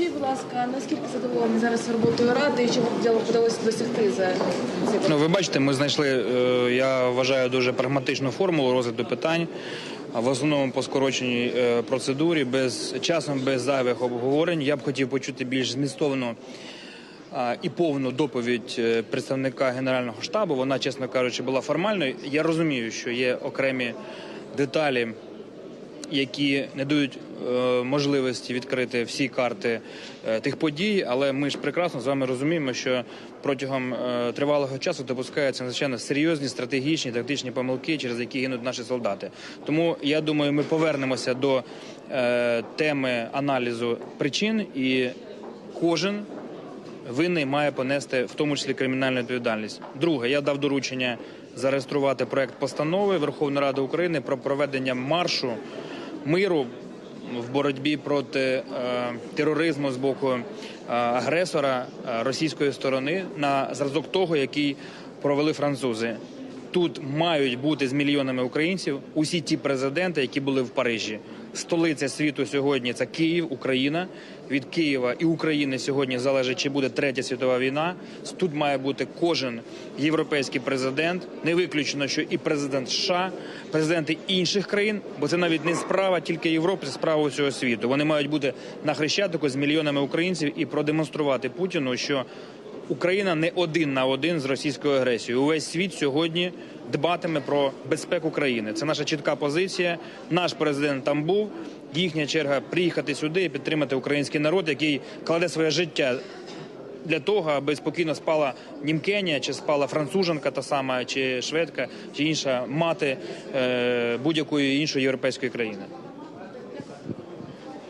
Скажіть, будь ласка, наскільки задоволені зараз роботою ради і чого вдалося досягти за цей Ну, ви бачите, ми знайшли, е, я вважаю, дуже прагматичну формулу розгляду питань. В основному по скороченій е, процедурі, без часом без зайвих обговорень. Я б хотів почути більш змістовну і повну доповідь е, представника генерального штабу. Вона, чесно кажучи, була формальною. Я розумію, що є окремі деталі, які не дають е, можливості відкрити всі карти е, тих подій, але ми ж прекрасно з вами розуміємо, що протягом е, тривалого часу допускаються надзвичайно серйозні стратегічні тактичні помилки, через які гинуть наші солдати. Тому я думаю, ми повернемося до теми аналізу причин, і кожен винний має понести в тому числі кримінальну відповідальність. Друге, я дав доручення зареєструвати проект постанови Верховної Ради України про проведення маршу миру в боротьбі проти е, тероризму з боку е, агресора е, російської сторони на зразок того, який провели французи. Тут мають бути з мільйонами українців усі ті президенти, які були в Парижі. Столиця світу сьогодні це Київ, Україна. Від Києва і України сьогодні залежить, чи буде третя світова війна. Тут має бути кожен європейський президент. Не виключено, що і президент США, президенти інших країн, бо це навіть не справа тільки Європи, це справа усього світу. Вони мають бути на хрещатику з мільйонами українців і продемонструвати Путіну, що Україна не один на один з російською агресією. Увесь світ сьогодні дбатиме про безпеку країни. Це наша чітка позиція. Наш президент там був. Їхня черга приїхати сюди і підтримати український народ, який кладе своє життя для того, аби спокійно спала німкеня, чи спала француженка, та сама, чи шведка, чи інша мати е, будь-якої іншої європейської країни.